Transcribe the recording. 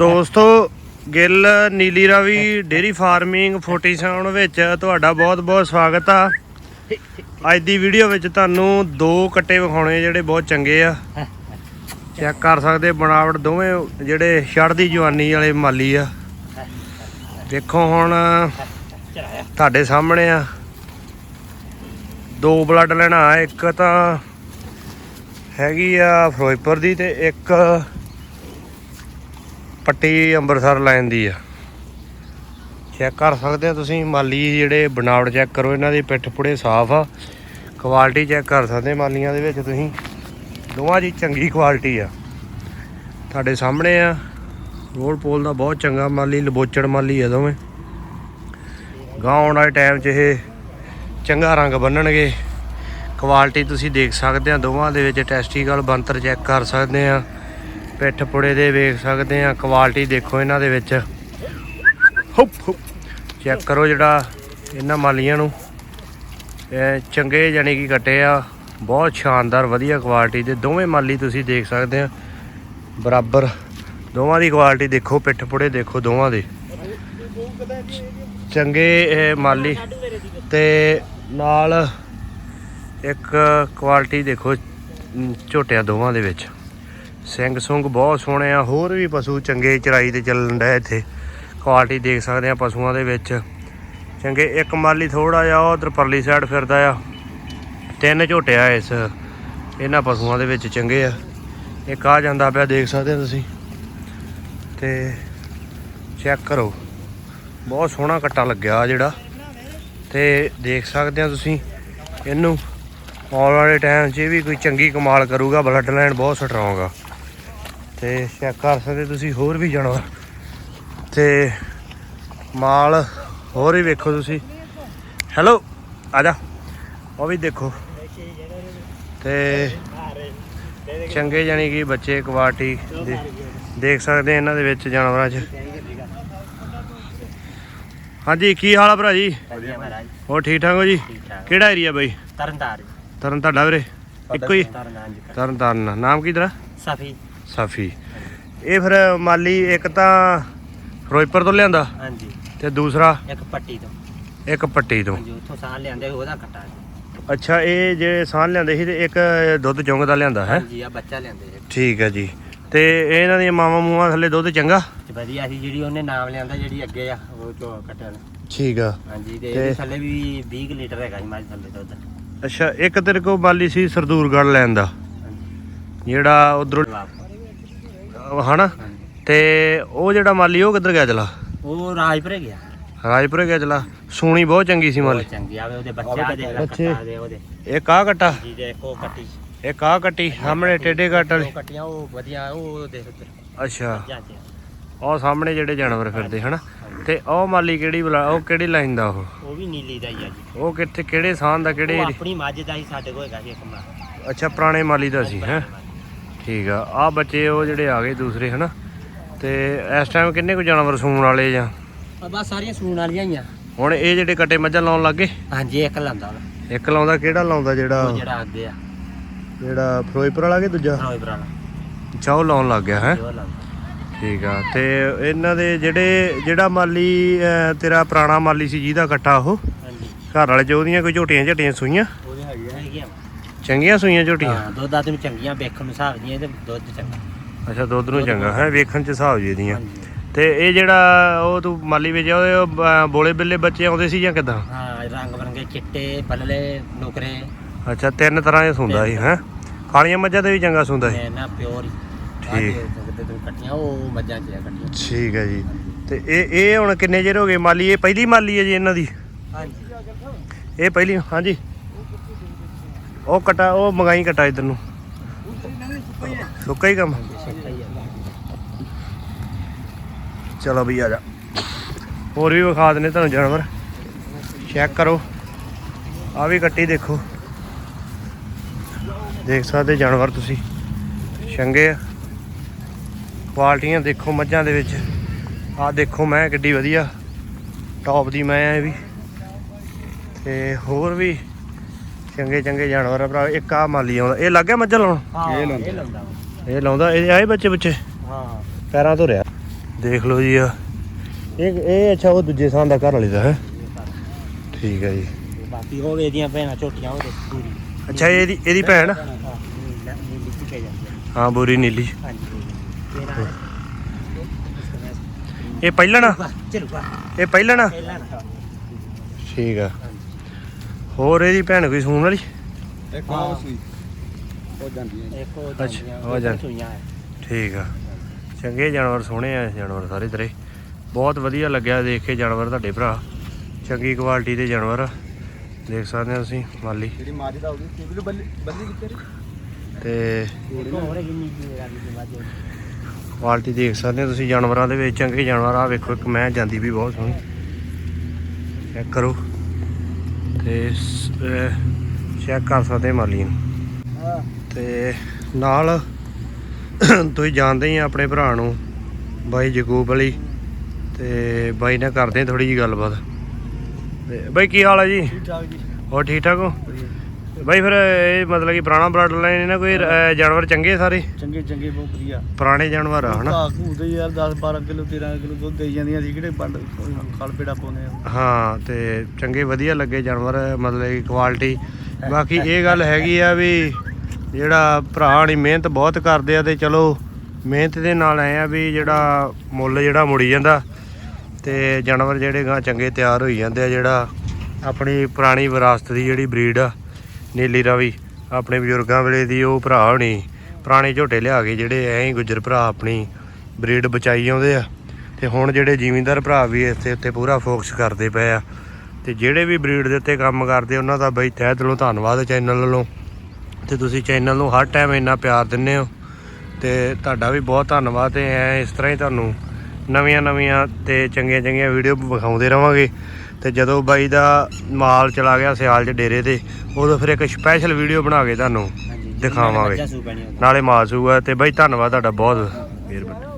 ਦੋਸਤੋ, Gill, Nili Ravi, dairy farming 47 ਵਿੱਚ ਤੁਹਾਡਾ ਬਹੁਤ-ਬਹੁਤ ਸਵਾਗਤ ਆ। ਅੱਜ ਦੀ ਵੀਡੀਓ ਵਿੱਚ ਤੁਹਾਨੂੰ ਦੋ ਕੱਟੇ ਵਿਖਾਉਣੇ ਜਿਹੜੇ ਬਹੁਤ ਚੰਗੇ ਆ। ਚੈੱਕ ਕਰ ਸਕਦੇ ਬਣਾਵਟ ਦੋਵੇਂ ਜਿਹੜੇ ਛੜਦੀ ਜਵਾਨੀ ਵਾਲੇ ਮਾਲੀ ਆ। ਦੇਖੋ ਹੁਣ ਤੁਹਾਡੇ ਸਾਹਮਣੇ ਆ। ਦੋ ਬਲੱਡ ਲੈਣਾ ਇੱਕ ਤਾਂ ਹੈਗੀ ਆ ਫਿਰੋਜ਼ਪੁਰ ਦੀ ਤੇ ਇੱਕ ਪੱਟੀ ਅੰਮ੍ਰਿਤਸਰ ਲਾਈਨ ਦੀ ਆ। ਚੈੱਕ ਕਰ ਸਕਦੇ ਆ ਤੁਸੀਂ, ਮਾਲੀ ਜਿਹੜੇ ਬਣਾਵਟ ਚੈੱਕ ਕਰੋ, ਇਹਨਾਂ ਦੀ ਪਿੱਠ ਪੁੜੇ ਸਾਫ਼ ਆ। ਕੁਆਲਿਟੀ ਚੈੱਕ ਕਰ ਸਕਦੇ ਮਾਲੀਆਂ ਦੇ ਵਿੱਚ ਤੁਸੀਂ। ਦੋਵਾਂ ਦੀ ਚੰਗੀ ਕੁਆਲਿਟੀ ਆ। ਤੁਹਾਡੇ ਸਾਹਮਣੇ ਆ। ਰੋਡ ਪੋਲ ਦਾ ਬਹੁਤ ਚੰਗਾ ਮਾਲੀ, ਲਬੋਚੜ ਮਾਲੀ ਆ ਦੋਵੇਂ। ਗਾਂ ਆਉਣ ਵਾਲੇ ਟਾਈਮ 'ਚ ਇਹ ਚੰਗਾ ਰੰਗ ਬੰਨਣਗੇ। ਕੁਆਲਿਟੀ ਤੁਸੀਂ ਦੇਖ ਸਕਦੇ ਆ, ਦੋਵਾਂ ਦੇ ਵਿੱਚ ਟੈਸਟੀਕਲ ਬੰਤਰ ਚੈੱਕ ਕਰ ਸਕਦੇ ਆ। ਪਿੱਠ ਪੁੜੇ ਦੇ ਵੇਖ ਸਕਦੇ ਆ ਕੁਆਲਿਟੀ ਦੇਖੋ ਇਹਨਾਂ ਦੇ ਵਿੱਚ। ਹੁਪ ਹੁਪ। ਚੈੱਕ ਕਰੋ ਜਿਹੜਾ ਇਹਨਾਂ ਮਾਲੀਆਂ ਨੂੰ। ਇਹ ਚੰਗੇ ਯਾਨੀ ਕਿ ਕੱਟੇ ਆ ਬਹੁਤ ਸ਼ਾਨਦਾਰ ਵਧੀਆ ਕੁਆਲਿਟੀ ਦੇ। ਦੋਵੇਂ ਮਾਲੀ ਤੁਸੀਂ ਦੇਖ ਸਕਦੇ ਆ। ਬਰਾਬਰ। ਦੋਵਾਂ ਦੀ ਕੁਆਲਿਟੀ ਦੇਖੋ ਪਿੱਠ ਪੁੜੇ ਦੇਖੋ ਦੋਵਾਂ ਦੇ। ਚੰਗੇ ਇਹ ਮਾਲੀ। ਤੇ ਨਾਲ ਇੱਕ ਕੁਆਲਿਟੀ ਦੇਖੋ ਝੋਟਿਆਂ ਦੋਵਾਂ ਦੇ ਵਿੱਚ। ਸਿੰਘ ਸੁੰਗ ਬਹੁਤ ਸੋਹਣੇ ਆ, ਹੋਰ ਵੀ ਪਸ਼ੂ ਚੰਗੇ ਚਰਾਈ ਤੇ ਚੱਲਣ ਦਾ ਇੱਥੇ। ਕੁਆਲਿਟੀ ਦੇਖ ਸਕਦੇ ਆ ਪਸ਼ੂਆਂ ਦੇ ਵਿੱਚ। ਚੰਗੇ, ਇੱਕ ਮਾਲੀ ਥੋੜਾ ਜਿਹਾ ਉਧਰ ਪਰਲੀ ਸਾਈਡ ਫਿਰਦਾ ਆ। ਤਿੰਨ ਝੋਟੇ ਆ ਇਸ। ਇਹਨਾਂ ਪਸ਼ੂਆਂ ਦੇ ਵਿੱਚ ਚੰਗੇ ਆ। ਇੱਕ ਆ ਜਾਂਦਾ ਪਿਆ, ਦੇਖ ਸਕਦੇ ਆ ਤੁਸੀਂ। ਤੇ ਚੈੱਕ ਕਰੋ। ਬਹੁਤ ਸੋਹਣਾ ਕੱਟਾ ਲੱਗਿਆ ਜਿਹੜਾ। ਤੇ ਦੇਖ ਸਕਦੇ ਆ ਤੁਸੀਂ ਇਹਨੂੰ। ਆਉਣ ਵਾਲੇ ਟਾਈਮ 'ਚ ਇਹ ਵੀ ਕੋਈ ਚੰਗੀ ਕਮਾਲ ਕਰੂਗਾ ਬਲੱਡ ਲਾਈਨ ਬਹੁਤ ਸਟਰੋਂਗ ਆ। ਤੇ ਚੈੱਕ ਕਰ ਸਕਦੇ ਤੁਸੀਂ ਹੋਰ ਵੀ ਜਾਨਵਰ। ਤੇ ਮਾਲ ਹੋਰ ਵੀ ਵੇਖੋ ਤੁਸੀਂ। ਹੈਲੋ ਆ ਜਾ। ਉਹ ਵੀ ਦੇਖੋ। ਤੇ ਚੰਗੇ ਜਾਨੀ ਕਿ ਬੱਚੇ ਕੁਆਲਿਟੀ ਦੇਖ ਸਕਦੇ ਇਹਨਾਂ ਦੇ ਵਿੱਚ ਜਾਨਵਰਾਂ 'ਚ। ਹਾਂਜੀ ਕੀ ਹਾਲ ਆ ਭਰਾ ਜੀ? ਵਧੀਆ ਮਹਾਰਾਜ। ਹੋਰ ਠੀਕ ਠਾਕ ਹੋ ਜੀ? ਕਿਹੜਾ ਏਰੀਆ ਬਾਈ? ਤਰਨਤਾਰ ਤਰਨ ਤੁਹਾਡਾ ਵੀਰੇ? ਇੱਕੋ ਹੀ? ਤਰਨਤਾਰ ਜੀ ਤਰਨ ਤਾਰਨ ਨਾਮ ਕੀ ਤੇਰਾ? ਸਫੀ। ਸਾਫੀ। ਇਹ ਫਿਰ ਮਾਲੀ ਇੱਕ ਤਾਂ ਫਿਰੋਜ਼ਪੁਰ ਤੋਂ ਲਿਆਂਦਾ ਹਾਂਜੀ। ਤੇ ਦੂਸਰਾ ਇੱਕ ਪੱਟੀ ਤੋਂ। ਇੱਕ ਪੱਟੀ ਤੋਂ। ਹਾਂਜੀ ਉੱਥੋਂ ਸਾਹ ਲਿਆਂਦੇ ਉਹਦਾ ਕੱਟਾ ਜੀ। ਅੱਛਾ ਇਹ ਜੇ ਸਾਨ ਲਿਆਂਦੇ ਸੀ ਤੇ ਇੱਕ ਦੁੱਧ ਚੁੰਗ ਦਾ ਲਿਆਂਦਾ ਹੈ? ਹਾਂਜੀ ਆ ਬੱਚਾ ਲਿਆਂਦੇ ਜੀ ਠੀਕ ਹੈ ਜੀ। ਤੇ ਇਹਨਾਂ ਦੀਆਂ ਮਾਵਾਂ ਮੂਆਂ ਥੱਲੇ ਦੁੱਧ ਚੰਗਾ? ਵਧੀਆ ਸੀ ਜਿਹੜੀ ਉਹਨੇ ਨਾਮ ਲਿਆਂਦਾ ਜਿਹੜੀ ਅੱਗੇ ਆ ਉਹ ਚੋ ਕੱਟਿਆ। ਠੀਕ ਆ। ਹਾਂਜੀ ਤੇ ਇਹਦੇ ਥੱਲੇ ਵੀ 20 ਕੁ ਲੀਟਰ ਹੈਗਾ ਜੀ ਮੱਝ ਥੱਲੇ ਦੁੱਧ। ਅੱਛਾ ਇੱਕ ਤੇਰੇ ਕੋਲ ਮਾਲੀ ਸੀ ਸਰਦੂਰਗੜ ਲੈਣ ਦਾ। ਜਿਹੜਾ ਉਧਰੋਂ ਹਨਾ? ਤੇ ਉਹ ਜਿਹੜਾ ਮਾਲੀ ਉਹ ਕਿੱਧਰ ਗਿਆ ਚਲਾ? ਉਹ ਰਾਜਪੁਰੇ ਗਿਆ। ਰਾਜਪੁਰੇ ਗਿਆ ਚਲਾ। ਸੂਣੀ ਬਹੁਤ ਚੰਗੀ ਸੀ ਮਾਲੀ। ਚੰਗੀ ਆਵੇ ਉਹਦੇ ਬੱਚਾ ਦੇ ਬੱਚੇ। ਉਹਦੇ। ਇੱਕ ਆ ਕੱਟਾ। ਜੀ ਦੇ ਕੋ ਕੱਟੀ। ਇੱਕ ਆ ਕੱਟੀ ਸਾਹਮਣੇ ਟੇਡੇ ਕੱਟ ਵਾਲੀ। ਉਹ ਕੱਟੀਆਂ ਉਹ ਵਧੀਆ ਉਹ ਦੇਖ ਉੱਧਰ। ਅੱਛਾ। ਉਹ ਸਾਹਮਣੇ ਜਿਹੜੇ ਜਾਨਵਰ ਫਿਰਦੇ ਹਨਾ? ਤੇ ਉਹ ਮਾਲੀ ਕਿਹੜੀ ਬਲਾ ਉਹ ਕਿਹੜੀ ਲਾਈਨ ਦਾ ਉਹ? ਉਹ ਵੀ ਨੀਲੀ ਦਾ ਹੀ ਆ ਜੀ। ਉਹ ਕਿੱਥੇ ਕਿਹੜੇ ਸਾਹ ਦਾ ਕਿਹੜੇ ਉਹ ਏਰੀ- ਆਪਣੀ ਮੱਝ ਦਾ ਹੀ ਸਾਡੇ ਕੋਲ ਹੈਗਾ ਸੀ ਇੱਕ ਮਾਂ। ਅੱਛਾ ਪੁਰਾਣੇ ਮਾਲੀ ਦਾ ਸੀ ਹੈ? ਠੀਕ ਆ। ਆ ਬੱਚੇ ਉਹ ਜਿਹੜੇ ਆ ਗਏ ਦੂਸਰੇ ਹਨਾ? ਤੇ ਇਸ ਟਾਈਮ ਕਿੰਨੇ ਕੁ ਜਾਨਵਰ ਸੂਣ ਵਾਲੇ ਜਾਂ? ਆ ਬਸ ਸਾਰੀਆਂ ਸੂਣ ਵਾਲੀਆਂ ਹੀ ਆ। ਹੁਣ ਇਹ ਜਿਹੜੇ ਕੱਟੇ ਮੱਝਾਂ ਲਾਉਣ ਲੱਗੇ ਹਾਂਜੀ ਇੱਕ ਲਾਂਦਾ ਉਹ ਇੱਕ ਲਾਉਂਦਾ ਕਿਹੜਾ ਲਾਉਂਦਾ ਜਿਹੜਾ? ਜਿਹੜਾ ਅੱਗੇ ਆ। ਜਿਹੜਾ ਫਿਰੋਜ਼ਪੁਰ ਵਾਲਾ ਕਿ ਦੂਜਾ? ਰੋਈ ਬਰਾਲਾ ਅੱਛਾ ਉਹ ਲਾਉਣ ਲੱਗ ਗਿਆ ਹੈ? ਉਹ ਠੀਕ ਆ। ਤੇ ਇਹਨਾਂ ਦੇ ਜਿਹੜੇ ਜਿਹੜਾ ਮਾਲੀ ਅਹ, ਤੇਰਾ ਪੁਰਾਣਾ ਮਾਲੀ ਸੀ ਜਿਹਦਾ ਕੱਟਾ ਉਹ? ਹਾਂਜੀ। ਘਰ ਵਾਲੇ ਚ ਉਹਦੀਆਂ ਕੋਈ ਝੋਟੀਆਂ ਝਟੀਆਂ ਸੂਈਆਂ? ਚੰਗੀਆਂ ਸੂਈਆਂ ਝੋਟੀਆਂ? ਹਾਂ ਦੁੱਧ ਆ ਤੈਨੂੰ ਚੰਗੀਆਂ ਵੇਖਣ ਨੂੰ ਹਿਸਾਬ ਦੀਆਂ ਤੇ ਦੁੱਧ ਚੰਗਾ। ਅੱਛਾ ਦੁੱਧ ਨੂੰ ਚੰਗਾ। ਹੈ ਵੇਖਣ ਚ ਹਿਸਾਬ ਜੀ ਦੀਆਂ ਹਾਂਜੀ। ਤੇ ਇਹ ਜਿਹੜਾ ਉਹ ਤੂੰ ਮਾਲੀ ਵੇਚਿਆ ਉਹਦੇ ਉਹ, ਬੋਲੇ ਬਿੱਲੇ ਬੱਚੇ ਆਉਂਦੇ ਸੀ ਜਾਂ ਕਿਦਾਂ? ਹਾਂ ਰੰਗ ਬਰੰਗੇ ਚਿੱਟੇ ਬੱਲੇ ਨੁਕਰੇ। ਅੱਛਾ ਤਿੰਨ ਤਰ੍ਹਾਂ ਦੇ ਸੁੰਦਾ ਸੀ ਹੈ? ਕਾਲੀਆਂ ਮੱਝਾਂ ਤੇ ਵੀ ਚੰਗਾ ਸੁੰਦਾ ਸੀ? ਮੈਂ ਨਾ ਪਿਓਰ ਹੀ। ਠੀਕ। ਤੇ ਤੈਨੂੰ ਕੱਟੀਆਂ ਉਹ ਮੱਝਾਂ ਚ ਆ ਕੱਟੀਆਂ। ਠੀਕ ਹੈ ਜੀ। ਤੇ ਇਹ ਇਹ ਹੁਣ ਕਿੰਨੇ ਚਿਰ ਹੋ ਗਏ? ਮਾਲੀ ਇਹ ਪਹਿਲੀ ਮਾਲੀ ਹੈ ਜੀ ਇਹਨਾਂ ਦੀ? ਹਾਂਜੀ। ਇਹ ਪਹਿਲੀ ਹਾਂਜੀ। ਉਹ ਕਟਾ, ਉਹ ਮੰਗਾਈ ਕਟਾ ਇਧਰ ਨੂੰ। ਸੁੱਕਾ ਹੀ ਕੰਮ। ਚਲੋ ਵੀ ਆ ਜਾ। ਹੋਰ ਵੀ ਵਿਖਾ ਦਨੇ ਤੁਹਾਨੂੰ ਜਾਨਵਰ। ਚੈੱਕ ਕਰੋ। ਆ ਵੀ ਕੱਟੀ ਦੇਖੋ। ਦੇਖ ਸਕਦੇ ਜਾਨਵਰ ਤੁਸੀਂ। ਚੰਗੇ ਆ। ਕੁਆਲਟੀਆਂ ਦੇਖੋ ਮੱਝਾਂ ਦੇ ਵਿੱਚ। ਆ ਦੇਖੋ ਮੈਂ ਕਿੱਡੀ ਵਧੀਆ। ਟੌਪ ਦੀ ਮੈਂ ਆ ਇਹ ਵੀ। ਤੇ ਹੋਰ ਵੀ ਚੰਗੇ ਚੰਗੇ ਜਾਨਵਰ ਆ ਭਰਾ ਇੱਕ ਆ ਮਾਲੀ ਆਉਂਦਾ। ਇਹ ਲੱਗ ਗਿਆ ਮੱਝਾਂ ਲਾਉਣ ਹਾਂ ਇਹ ਲਾਉਂਦਾ। ਇਹ ਲਾਉਂਦਾ। ਇਹ ਆਏ ਬੱਚੇ ਬੱਚੇ ਹਾਂ। ਪੈਰਾਂ ਤੋਂ ਰਿਆ ਦੇਖ ਲਓ ਜੀ ਆ। ਇਹ ਇਹ ਅੱਛਾ ਉਹ ਦੂਜੇ ਸਾਂ ਦਾ ਘਰ ਵਾਲੇ ਦਾ ਹੈ। ਠੀਕ ਹੈ ਜੀ। ਬਾਕੀ ਉਹ ਇਹਦੀਆਂ ਭੈਣਾਂ ਝੋਟੀਆਂ ਉਹਦੇ ਪੂਰੀ। ਅੱਛਾ ਇਹਦੀ ਇਹਦੀ ਭੈਣ? ਹਾਂ ਬੋਰੀ ਨੀਲੀ। ਇਹ ਪਹਿਲਣ ਇਹ ਪਹਿਲਣ ਪਹਿਲਾਂ ਨਾ ਠੀਕ ਆ। ਹੋਰ ਇਹਦੀ ਭੈਣ ਕੋਈ ਸੂਣ ਵਾਲੀ? ਇੱਕ ਹੋਰ ਸੀ ਉਹ ਜਾਂਦੀ ਹੈ ਇੱਕ ਉਹ ਅੱਛਾ, ਉਹ ਜਾਂ- ਸੂਈਆਂ ਹੈ ਠੀਕ ਆ। ਚੰਗੇ ਜਾਨਵਰ ਸੋਹਣੇ ਆ ਜਾਨਵਰ ਸਾਰੇ ਤੇਰੇ। ਬਹੁਤ ਵਧੀਆ ਲੱਗਿਆ ਦੇਖ ਕੇ ਜਾਨਵਰ ਤੁਹਾਡੇ ਭਰਾ। ਚੰਗੀ ਕੁਆਲਿਟੀ ਦੇ ਜਾਨਵਰ ਆ। ਦੇਖ ਸਕਦੇ ਹੋ ਤੁਸੀਂ ਮਾਲੀ। ਜਿਹੜੀ ਮਾਝ ਦਾ ਉਹਦੀ ਤੇ ਵੀ ਬੱਲੀ ਬੱਲੀ ਕਿੱਥੇ ਤੇ ਇੱਕ ਹੋਰ ਹੈਗੀ ਨੀਲੀ ਰੰਗ ਦੀ ਬਾਜੂ ਕੁਆਲਿਟੀ ਦੇਖ ਸਕਦੇ ਹੋ ਤੁਸੀਂ ਜਾਨਵਰਾਂ ਦੇ ਵਿੱਚ। ਚੰਗੇ ਜਾਨਵਰ ਆ ਵੇਖੋ ਇੱਕ ਮੈਂ ਜਾਂਦੀ ਵੀ ਬਹੁਤ ਸੋਹਣੀ। ਚੈੱਕ ਕਰੋ। ਤੇ ਚੈੱਕ ਕਰ ਸਕਦੇ ਮਾਲੀ ਨੂੰ। ਤੇ ਨਾਲ ਤੁਸੀਂ ਜਾਣਦੇ ਹੀ ਆ ਆਪਣੇ ਭਰਾ ਨੂੰ ਬਾਈ ਜਗੂਬ ਅਲੀ ਤੇ ਬਾਈ ਨਾਲ ਕਰਦੇ ਥੋੜੀ ਜੀ ਗੱਲਬਾਤ। ਤੇ ਬਾਈ ਕੀ ਹਾਲ ਹੈ ਜੀ? ਠੀਕ ਠਾਕ ਜੀ। ਹੋਰ ਠੀਕ ਠਾਕ ਹੋ? ਬਾਈ ਫਿਰ ਇਹ ਮਤਲਬ ਕਿ ਪੁਰਾਣਾ ਬਲੱਡ ਲਾਈਨ ਇਹਨਾਂ ਕੋਈ ਅਹ, ਜਾਨਵਰ ਚੰਗੇ ਸਾਰੇ? ਚੰਗੇ ਚੰਗੇ ਬਹੁਤ ਵਧੀਆ। ਪੁਰਾਣੇ ਜਾਨਵਰ ਆ ਹਨਾ? ਘਾਹ ਘੂਹ ਦੇ ਯਾਰ 10 12 ਕਿਲੋ 13 ਕਿਲੋ ਦੁੱਧ ਦੇਈ ਜਾਂਦੀਆਂ ਸੀ ਕਿਹੜੇ ਪੰਡ ਖਲ ਪੇੜਾ ਪਾਉਂਦੇ ਆ। ਹਾਂ ਤੇ ਚੰਗੇ ਵਧੀਆ ਲੱਗੇ ਜਾਨਵਰ ਮਤਲਬ ਕਿ ਕੁਆਲਿਟੀ ਬਾਕੀ ਇਹ ਗੱਲ ਹੈਗੀ ਆ ਵੀ ਜਿਹੜਾ ਭਰਾ ਹਣੀ ਮਿਹਨਤ ਬਹੁਤ ਕਰਦੇ ਆ ਤੇ ਚਲੋ ਮਿਹਨਤ ਦੇ ਨਾਲ ਆਏ ਆ ਵੀ ਜਿਹੜਾ ਮੁੱਲ ਜਿਹੜਾ ਮੁੜੀ ਜਾਂਦਾ ਤੇ ਜਾਨਵਰ ਜਿਹੜੇ ਗਾ ਚੰਗੇ ਤਿਆਰ ਹੋਈ ਜਾਂਦੇ ਆ ਜਿਹੜਾ ਆਪਣੀ ਪੁਰਾਣੀ ਵਿਰਾਸਤ ਦੀ ਜਿਹੜੀ ਬਰੀਡ ਆ ਨੀਲੀ ਰਾਵੀ, ਆਪਣੇ ਬਜ਼ੁਰਗਾਂ ਵੇਲੇ ਦੀ ਉਹ ਭਰਾ ਹੋਣੀ। ਪੁਰਾਣੇ ਝੋਟੇ ਲਿਆ ਕੇ ਜਿਹੜੇ ਐਂ ਹੀ ਗੁੱਜਰ ਭਰਾ ਆਪਣੀ ਬਰੀਡ ਬਚਾਈ ਆਉਂਦੇ ਆ। ਤੇ ਹੁਣ ਜਿਹੜੇ ਜ਼ਿਮੀਂਦਾਰ ਭਰਾ ਵੀ ਇੱਥੇ ਉੱਤੇ ਪੂਰਾ ਫੋਕਸ ਕਰਦੇ ਪਏ ਆ। ਤੇ ਜਿਹੜੇ ਵੀ ਬਰੀਡ ਦੇ ਉੱਤੇ ਕੰਮ ਕਰਦੇ, ਉਹਨਾਂ ਦਾ ਬਈ ਤਹਿ ਦਿਲੋਂ ਧੰਨਵਾਦ ਚੈਨਲ ਵੱਲੋਂ। ਤੇ ਤੁਸੀਂ ਚੈਨਲ ਨੂੰ ਹਰ ਟਾਈਮ ਇੰਨਾ ਪਿਆਰ ਦਿੰਦੇ ਹੋ। ਤੇ ਤੁਹਾਡਾ ਵੀ ਬਹੁਤ ਧੰਨਵਾਦ ਤੇ ਐ ਇਸ ਤਰ੍ਹਾਂ ਹੀ ਤੁਹਾਨੂੰ ਨਵੀਆਂ ਨਵੀਆਂ ਤੇ ਚੰਗੀਆਂ ਚੰਗੀਆਂ ਵੀਡੀਓ ਵਿਖਾਉਂਦੇ ਰਵਾਂਗੇ। ਤੇ ਜਦੋਂ ਬਾਈ ਦਾ ਮਾਲ ਚਲਾ ਗਿਆ ਸਿਆਲ 'ਚ ਡੇਰੇ ਤੇ ਉਦੋਂ ਫਿਰ ਇੱਕ ਸਪੈਸ਼ਲ ਵੀਡੀਓ ਬਣਾ ਕੇ ਤੁਹਾਨੂੰ ਦਿਖਾਵਾਂਗੇ। ਨਾਲੇ ਮਾਸੂਗਾ ਤੇ ਬਾਈ ਧੰਨਵਾਦ ਤੁਹਾਡਾ ਬਹੁਤ। ਮਿਹਰਬਾਨੀ।